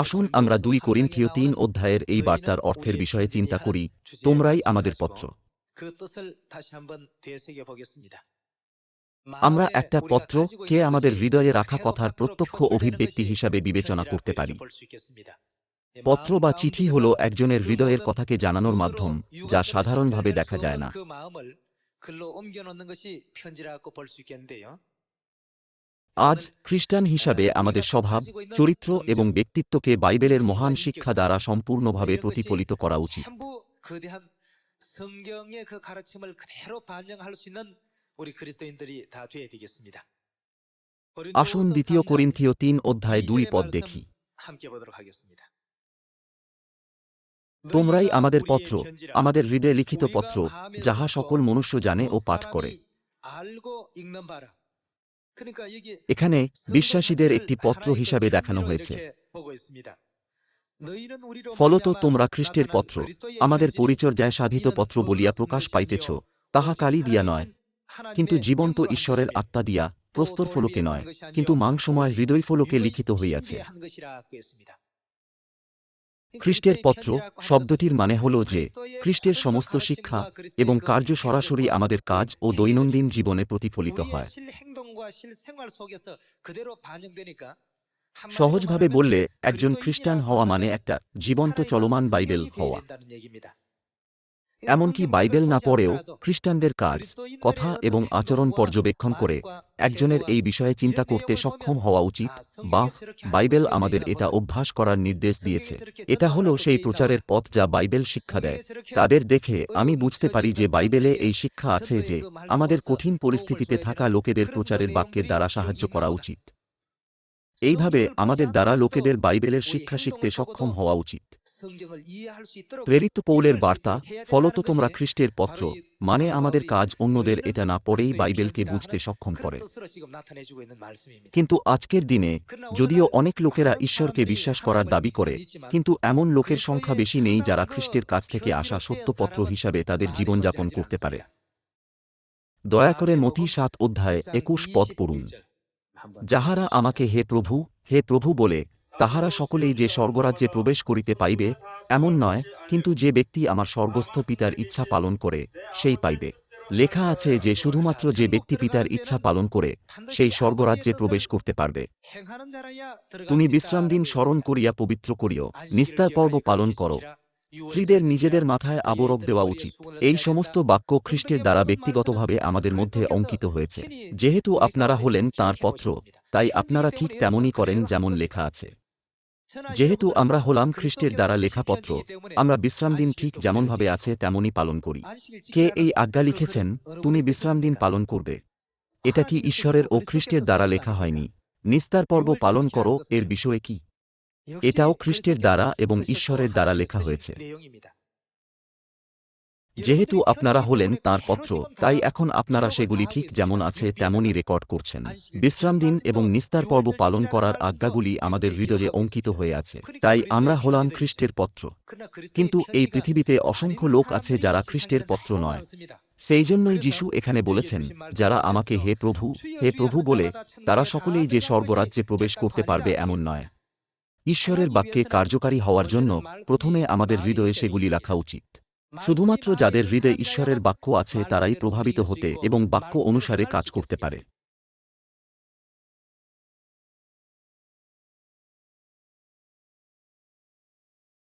আসুন আমরা দুই করিন্থীয় তিন অধ্যায়ের এই বার্তার অর্থের বিষয়ে চিন্তা করি, তোমরাই আমাদের পত্র। আমরা একটা পত্র কে আমাদের হৃদয়ে রাখা কথার প্রত্যক্ষ অভিব্যক্তি হিসাবে বিবেচনা করতে পারি। পত্র বা চিঠি হল একজনের হৃদয়ের কথাকে জানানোর মাধ্যম, যা সাধারণভাবে দেখা যায় না। আজ খ্রিস্টান হিসাবে আমাদের স্বভাব চরিত্র এবং ব্যক্তিত্বকে বাইবেলের মহান শিক্ষা দ্বারা সম্পূর্ণভাবে প্রতিফলিত করা উচিত 성경의 그 가르침을 그대로 반영할 수 있는 우리 그리스도인들이 다 되어야 되겠습니다. আসুন দ্বিতীয় করিন্থীয় তিন অধ্যায় দুই পদ দেখি 함께 보도록 하겠습니다. তোমরাই আমাদের পত্র আমাদের হৃদয়ে লিখিত পত্র যাহা সকল মনুষ্য জানে ও পাঠ করে এখানে বিশ্বাসীদের একটি পত্র হিসাবে দেখানো হয়েছে। ফলত তোমরা খ্রিস্টের পত্র। আমাদের পরিচর্যায় সাধিত পত্র বলিয়া প্রকাশ পাইতেছ তাহা কালি দিয়া নয়। কিন্তু জীবন্ত ঈশ্বরের আত্মা দিয়া প্রস্তর ফলকে নয়। কিন্তু মাংসময় হৃদয় ফলকে লিখিত হইয়াছে। খ্রিস্টের পত্র শব্দটির মানে হল যে খ্রিস্টের সমস্ত শিক্ষা এবং কার্য সরাসরি আমাদের কাজ ও দৈনন্দিন জীবনে প্রতিফলিত হয়। সহজভাবে বললে একজন খ্রিস্টান হওয়া মানে একটা জীবন্ত চলমান বাইবেল হওয়া। এমনকি বাইবেল না পড়েও খ্রিস্টানদের কাজ, কথা এবং আচরণ পর্যবেক্ষণ করে একজনের এই বিষয়ে চিন্তা করতে সক্ষম হওয়া উচিত বা বাইবেল আমাদের এটা অভ্যাস করার নির্দেশ দিয়েছে। এটা হলো সেই প্রচারের পথ যা বাইবেল শিক্ষা দেয়। তাদের দেখে আমি বুঝতে পারি যে বাইবেলে এই শিক্ষা আছে যে আমাদের কঠিন পরিস্থিতিতে থাকা লোকেদের প্রচারের বাক্যের দ্বারা সাহায্য করা উচিত। এইভাবে আমাদের দ্বারা লোকেদের বাইবেলের শিক্ষা শিখতে সক্ষম হওয়া উচিত। প্রেরিত পৌলের বার্তা, ফলত তোমরা খ্রিস্টের পত্র মানে আমাদের কাজ অন্যদের এটা না পড়েই বাইবেলকে বুঝতে সক্ষম করে। কিন্তু আজকের দিনে, যদিও অনেক লোকেরা ঈশ্বরকে বিশ্বাস করার দাবি করে, কিন্তু এমন লোকের সংখ্যা বেশি নেই যারা খ্রিস্টের কাছ থেকে আসা সত্যপত্র হিসাবে তাদের জীবনযাপন করতে পারে। দয়া করে মতি সাত অধ্যায় একুশ পদ পড়ুন। যাহারা আমাকে হে প্রভু হে প্রভু বলে, তাহারা সকলেই যে স্বর্গরাজ্যে প্রবেশ করিতে পাইবে, এমন নয়, কিন্তু যে ব্যক্তি আমার স্বর্গস্থ পিতার ইচ্ছা পালন করে, সেই পাইবে। লেখা আছে যে শুধুমাত্র যে ব্যক্তি পিতার ইচ্ছা পালন করে, সেই স্বর্গরাজ্যে প্রবেশ করতে পারবে। তুমি বিশ্রাম দিন স্মরণ করিয়া পবিত্র করিও, নিস্তার পর্ব পালন করো। স্ত্রীদের নিজেদের মাথায় আবরক দেওয়া উচিত। এই সমস্ত বাক্য খ্রিস্টের দ্বারা ব্যক্তিগতভাবে আমাদের মধ্যে অঙ্কিত হয়েছে। যেহেতু আপনারা হলেন তাঁর পত্র, তাই আপনারা ঠিক তেমনই করেন যেমন লেখা আছে। যেহেতু আমরা হলাম খ্রিস্টের দ্বারা লেখা পত্র, আমরা বিশ্রাম দিন ঠিক যেমনভাবে আছে তেমনই পালন করি। কে এই আজ্ঞা লিখেছেন, তুমি বিশ্রাম দিন পালন করবে এটা কি ঈশ্বরের ও খ্রিস্টের দ্বারা লেখা হয়নি? নিস্তার পর্ব পালন করো, এর বিষয়ে কি? এটাও খ্রিস্টের দ্বারা এবং ঈশ্বরের দ্বারা লেখা হয়েছে। যেহেতু আপনারা হলেন তার পত্র, তাই এখন আপনারা সেগুলি ঠিক যেমন আছে তেমনই রেকর্ড করছেন। বিশ্রাম দিন এবং নিস্তার পর্ব পালন করার আজ্ঞাগুলি আমাদের হৃদয়ে অঙ্কিত হয়ে আছে। তাই আমরা হলাম খ্রিস্টের পত্র। কিন্তু এই পৃথিবীতে অসংখ্য লোক আছে যারা খ্রিস্টের পত্র নয়। সেই জন্যই যিশু এখানে বলেছেন, যারা আমাকে হে প্রভু হে প্রভু বলে, তারা সকলেই যে স্বর্গরাজ্যে প্রবেশ করতে পারবে এমন নয়। ঈশ্বরের বাক্যে কার্যকারী হওয়ার জন্য প্রথমে আমাদের হৃদয়ে সেগুলি রাখা উচিত। শুধুমাত্র যাদের হৃদয়ে ঈশ্বরের বাক্য আছে তারাই প্রভাবিত হতে এবং বাক্য অনুসারে কাজ করতে পারে।